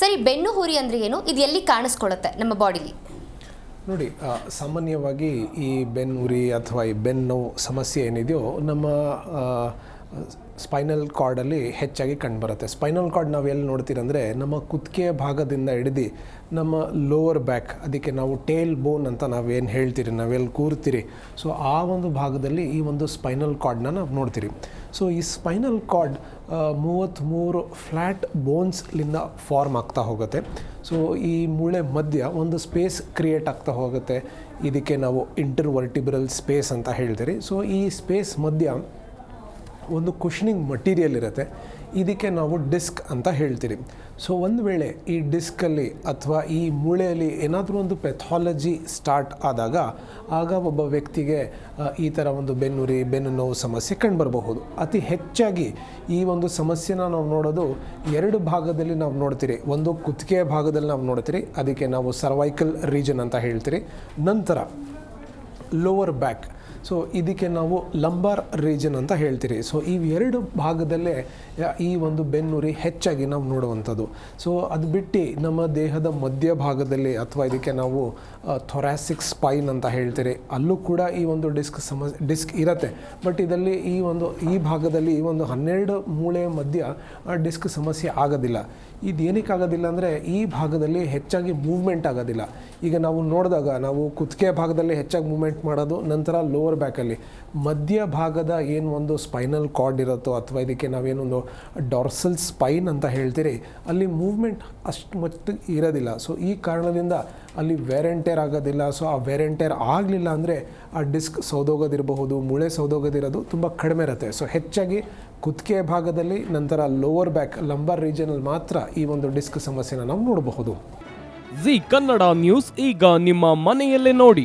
ಸರಿ, ಬೆನ್ನು ಹುರಿ ಅಂದರೆ ಏನು? ಇದು ಎಲ್ಲಿ ಕಾಣಿಸ್ಕೊಳ್ಳುತ್ತೆ ನಮ್ಮ ಬಾಡಿಲಿ? ನೋಡಿ ಸಾಮಾನ್ಯವಾಗಿ ಈ ಬೆನ್ನುರಿ ಅಥವಾ ಈ ಬೆನ್ನು ಸಮಸ್ಯೆ ಏನಿದೆಯೋ, ನಮ್ಮ ಸ್ಪೈನಲ್ ಕಾರ್ಡಲ್ಲಿ ಹೆಚ್ಚಾಗಿ ಕಂಡುಬರುತ್ತೆ. ಸ್ಪೈನಲ್ ಕಾರ್ಡ್ ನಾವು ಎಲ್ಲಿ ನೋಡ್ತೀರಂದರೆ ನಮ್ಮ ಕುತ್ತಿಗೆಯ ಭಾಗದಿಂದ ಹಿಡಿದು ನಮ್ಮ ಲೋವರ್ ಬ್ಯಾಕ್ ಅದಕ್ಕೆ ನಾವು ಟೇಲ್ ಬೋನ್ ಅಂತ ನಾವೇನು ಹೇಳ್ತೀರಿ ನಾವೆಲ್ಲಿ ಕೂರ್ತೀರಿ? ಸೊ ಆ ಒಂದು ಭಾಗದಲ್ಲಿ ಈ ಒಂದು ಸ್ಪೈನಲ್ ಕಾರ್ಡ್ನ ನಾವು ನೋಡ್ತೀರಿ. ಸೊ ಈ ಸ್ಪೈನಲ್ ಕಾರ್ಡ್ ಮೂವತ್ತ್ಮೂರು ಫ್ಲ್ಯಾಟ್ ಬೋನ್ಸ್ಲಿಂದ ಫಾರ್ಮ್ ಆಗ್ತಾ ಹೋಗುತ್ತೆ. ಸೊ ಈ ಮೂಳೆ ಮಧ್ಯ ಒಂದು ಸ್ಪೇಸ್ ಕ್ರಿಯೇಟ್ ಆಗ್ತಾ ಹೋಗುತ್ತೆ. ಇದಕ್ಕೆ ನಾವು ಇಂಟರ್ವರ್ಟಿಬ್ರಲ್ ಸ್ಪೇಸ್ ಅಂತ ಹೇಳ್ತೀರಿ. ಸೊ ಈ ಸ್ಪೇಸ್ ಮಧ್ಯ ಒಂದು ಕುಷನಿಂಗ್ ಮಟೀರಿಯಲ್ ಇರುತ್ತೆ. ಇದಕ್ಕೆ ನಾವು ಡಿಸ್ಕ್ ಅಂತ ಹೇಳ್ತೀರಿ. ಸೊ ಒಂದು ವೇಳೆ ಈ ಡಿಸ್ಕಲ್ಲಿ ಅಥವಾ ಈ ಮೂಳೆಯಲ್ಲಿ ಏನಾದರೂ ಒಂದು ಪೆಥಾಲಜಿ ಸ್ಟಾರ್ಟ್ ಆದಾಗ ಆಗ ಒಬ್ಬ ವ್ಯಕ್ತಿಗೆ ಈ ಥರ ಒಂದು ಬೆನ್ನುರಿ, ಬೆನ್ನು ನೋವು ಸಮಸ್ಯೆ ಕಂಡುಬರಬಹುದು. ಅತಿ ಹೆಚ್ಚಾಗಿ ಈ ಒಂದು ಸಮಸ್ಯೆನ ನಾವು ನೋಡೋದು ಎರಡು ಭಾಗದಲ್ಲಿ ನಾವು ನೋಡ್ತೀರಿ. ಒಂದು ಕುತ್ತಿಗೆಯ ಭಾಗದಲ್ಲಿ ನಾವು ನೋಡ್ತೀರಿ. ಅದಕ್ಕೆ ನಾವು ಸರ್ವೈಕಲ್ ರೀಜನ್ ಅಂತ ಹೇಳ್ತೀರಿ. ನಂತರ ಲೋವರ್ ಬ್ಯಾಕ್ ಸೊ ಇದಕ್ಕೆ ನಾವು ಲಂಬಾರ್ ರೀಜನ್ ಅಂತ ಹೇಳ್ತೀರಿ. ಸೊ ಇವೆರಡು ಭಾಗದಲ್ಲೇ ಈ ಒಂದು ಬೆನ್ನುರಿ ಹೆಚ್ಚಾಗಿ ನಾವು ನೋಡುವಂಥದ್ದು. ಸೊ ಅದು ಬಿಟ್ಟು ನಮ್ಮ ದೇಹದ ಮಧ್ಯ ಭಾಗದಲ್ಲಿ ಅಥವಾ ಇದಕ್ಕೆ ನಾವು ಥೊರಾಸಿಕ್ ಸ್ಪೈನ್ ಅಂತ ಹೇಳ್ತೀರಿ. ಅಲ್ಲೂ ಕೂಡ ಈ ಒಂದು ಡಿಸ್ಕ್ ಸಮ ಡಿಸ್ಕ್ ಇರುತ್ತೆ. ಬಟ್ ಇದರಲ್ಲಿ ಈ ಒಂದು, ಈ ಭಾಗದಲ್ಲಿ ಈ ಒಂದು ಹನ್ನೆರಡು ಮೂಳೆಯ ಮಧ್ಯ ಡಿಸ್ಕ್ ಸಮಸ್ಯೆ ಆಗೋದಿಲ್ಲ. ಇದು ಏನಕ್ಕೆ ಆಗೋದಿಲ್ಲ ಅಂದರೆ, ಈ ಭಾಗದಲ್ಲಿ ಹೆಚ್ಚಾಗಿ ಮೂವ್ಮೆಂಟ್ ಆಗೋದಿಲ್ಲ. ಈಗ ನಾವು ನೋಡಿದಾಗ ನಾವು ಕುತ್ತಿಗೆ ಭಾಗದಲ್ಲಿ ಹೆಚ್ಚಾಗಿ ಮೂವ್ಮೆಂಟ್ ಮಾಡೋದು, ನಂತರ ಲೋವರ್ ಬ್ಯಾಕಲ್ಲಿ ಮಧ್ಯ ಭಾಗದ ಏನು ಒಂದು ಸ್ಪೈನಲ್ ಕಾರ್ಡ್ ಇರುತ್ತೋ ಅಥವಾ ಇದಕ್ಕೆ ನಾವೇನೊಂದು ಡಾರ್ಸಲ್ ಸ್ಪೈನ್ ಅಂತ ಹೇಳ್ತೀರಿ, ಅಲ್ಲಿ ಮೂವ್ಮೆಂಟ್ ಅಷ್ಟು ಮಟ್ಟಿಗೆ ಇರೋದಿಲ್ಲ. ಸೊ ಈ ಕಾರಣದಿಂದ ಅಲ್ಲಿ ವೇರೆಂಟೇರ್ ಆಗೋದಿಲ್ಲ. ಸೊ ಆ ವೇರೆಂಟೇರ್ ಆಗಲಿಲ್ಲ ಅಂದರೆ ಆ ಡಿಸ್ಕ್ ಸೌದೋಗೋದಿರಬಹುದು, ಮುಳೆ ಸೌದೋಗೋದಿರೋದು ತುಂಬ ಕಡಿಮೆ ಇರುತ್ತೆ. ಸೊ ಹೆಚ್ಚಾಗಿ ಕುತ್ತಿಗೆ ಭಾಗದಲ್ಲಿ, ನಂತರ ಲೋವರ್ ಬ್ಯಾಕ್ ಲಂಬರ್ ರೀಜನಲ್ಲಿ ಮಾತ್ರ ಈ ಒಂದು ಡಿಸ್ಕ್ ಸಮಸ್ಯೆನ ನಾವು ನೋಡಬಹುದು. ಜಿ ಕನ್ನಡ ನ್ಯೂಸ್, ಈಗ ನಿಮ್ಮ ಮನೆಯಲ್ಲೇ ನೋಡಿ.